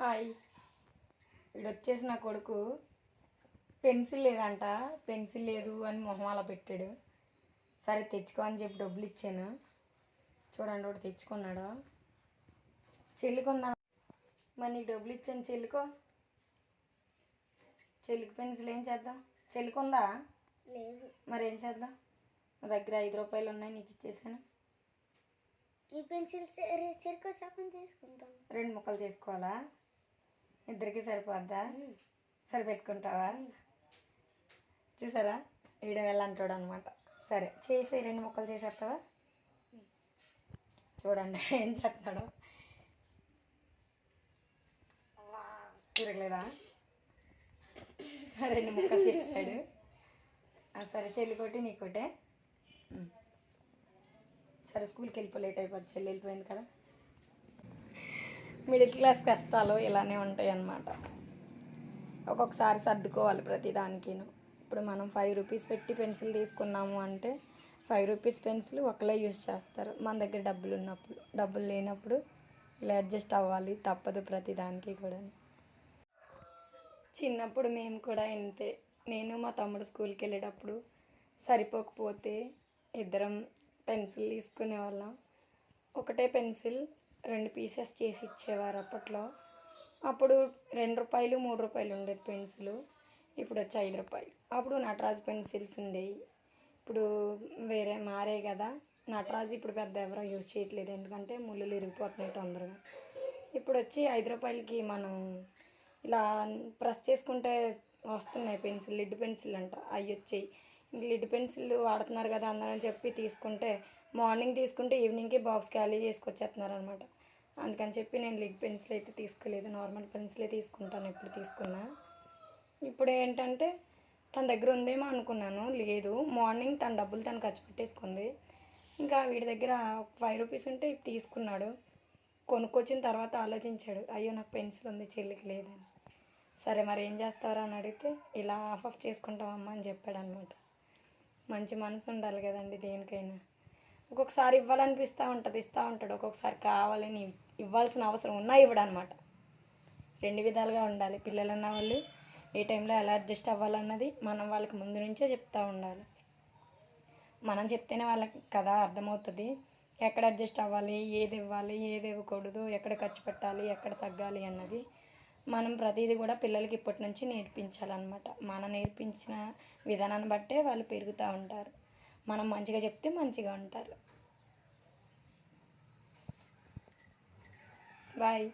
Hi. వీడు వచ్చేసి నా కొడుకు. పెన్సిల్ లేదంట. పెన్సిల్ లేదు అని మొహం అలా పెట్టాడు. సరే తెచ్చుకో అని చెప్పి డబ్బులు ఇచ్చాను. చూడండి వాడు తెచ్చుకున్నాడు? చెల్లికొందా మరి నీకు డబ్బులు ఇచ్చాను చెల్లికో. చెల్లికి పెన్సిల్ ఏం చేద్దాం? చెల్లికొందా లేదు. మరి ఏం చేద్దాం? నా దగ్గర ఐదు రూపాయలు ఉన్నాయి నీకు ఇచ్చేసాను. ఈ పెన్సిల్ చెరుకు చేసుకుంటాం రెండు ముక్కలు చేసుకోవాలా? ఇద్దరికి సరిపోద్దా? సరిపెట్టుకుంటావా? చూసారా? వీడియో వెళ్ళంటాడు అనమాట సరే చేసి రెండు ముక్కలు చేసేస్తావా? చూడండి ఏం చేస్తున్నాడు తిరగలేదా? రెండు ముక్కలు చేస్తాడు సరే చెల్లి కొట్టి నీ కొట్టే. సరే స్కూల్కి వెళ్ళిపో లేట్ అయిపోద్ది. చెల్లి వెళ్ళిపోయింది కదా. మిడిల్ క్లాస్ కష్టాలు ఇలానే ఉంటాయి అన్నమాట ఒక్కొక్కసారి సర్దుకోవాలి ప్రతిదానికిను. ఇప్పుడు మనం ఫైవ్ రూపీస్ పెట్టి పెన్సిల్ తీసుకున్నాము అంటే ఫైవ్ రూపీస్ పెన్సిల్ ఒకలే యూజ్ చేస్తారు. మన దగ్గర డబ్బులు ఉన్నప్పుడు డబ్బులు లేనప్పుడు ఇలా అడ్జస్ట్ అవ్వాలి తప్పదు ప్రతిదానికి కూడా చిన్నప్పుడు మేము కూడా ఇంతే. నేను మా తమ్ముడు స్కూల్కి వెళ్ళేటప్పుడు సరిపోకపోతే ఇద్దరం పెన్సిల్ తీసుకునే వాళ్ళం. ఒకటే పెన్సిల్ రెండు పీసెస్ చేసి ఇచ్చేవారు అప్పట్లో. అప్పుడు రెండు రూపాయలు మూడు రూపాయలు ఉండేది పెన్సిల్. ఇప్పుడు వచ్చి ఐదు రూపాయలు. అప్పుడు నటరాజ్ పెన్సిల్స్ ఉండేవి ఇప్పుడు వేరే మారే కదా. నటరాజ్ ఇప్పుడు పెద్ద ఎవరో యూజ్ చేయట్లేదు. ఎందుకంటే ముళ్ళు ఇరిగిపోతున్నాయి తొందరగా. ఇప్పుడు వచ్చి ఐదు రూపాయలకి మనం ఇలా ప్రెస్ చేసుకుంటే వస్తున్నాయి పెన్సిల్ లిడ్ పెన్సిల్ అంట. అవి వచ్చాయి. లిడ్ పెన్సిల్ వాడుతున్నారు కదా అందరని చెప్పి తీసుకుంటే మార్నింగ్ తీసుకుంటే ఈవినింగ్కి బాక్స్ ఖాళీ చేసుకొచ్చేస్తున్నారు అనమాట అందుకని చెప్పి నేను లిడ్ పెన్సిల్ అయితే తీసుకోలేదు. నార్మల్ పెన్సిలే తీసుకుంటాను ఎప్పుడు తీసుకున్నా. ఇప్పుడు ఏంటంటే తన దగ్గర ఉందేమో అనుకున్నాను. లేదు. మార్నింగ్ తన డబ్బులు తను ఖర్చు పెట్టేసుకుంది. ఇంకా వీడి దగ్గర ఫైవ్ రూపీస్ ఉంటే తీసుకున్నాడు. కొనుక్కొచ్చిన తర్వాత ఆలోచించాడు. అయ్యో నాకు పెన్సిల్ ఉంది చెల్లికి లేదని. సరే మరి ఏం చేస్తారో అని అడిగితే ఇలా ఆఫ్ ఆఫ్ చేసుకుంటామమ్మా అని చెప్పాడు అనమాట మంచి మనసు ఉండాలి కదండి దేనికైనా. ఒక్కొక్కసారి ఇవ్వాలనిపిస్తూ ఉంటుంది ఇస్తూ ఉంటాడు. ఒక్కొక్కసారి కావాలని ఇవ్వాల్సిన అవసరం ఉన్నా ఇవ్వడనమాట. రెండు విధాలుగా ఉండాలి. పిల్లలన్న వాళ్ళు ఏ టైంలో ఎలా అడ్జస్ట్ అవ్వాలన్నది మనం వాళ్ళకి ముందు నుంచే చెప్తూ ఉండాలి. మనం చెప్తేనే వాళ్ళకి కదా అర్థమవుతుంది. ఎక్కడ అడ్జస్ట్ అవ్వాలి ఏది ఇవ్వాలి ఏది ఇవ్వకూడదు ఎక్కడ ఖర్చు పెట్టాలి ఎక్కడ తగ్గాలి అన్నది మనం ప్రతిదీ కూడా పిల్లలకి ఇప్పటి నుంచి నేర్పించాలన్నమాట. మనం నేర్పించిన విధానాన్ని బట్టే వాళ్ళు పెరుగుతూ ఉంటారు. మనం మంచిగా చెప్తే మంచిగా ఉంటారు. బాయ్.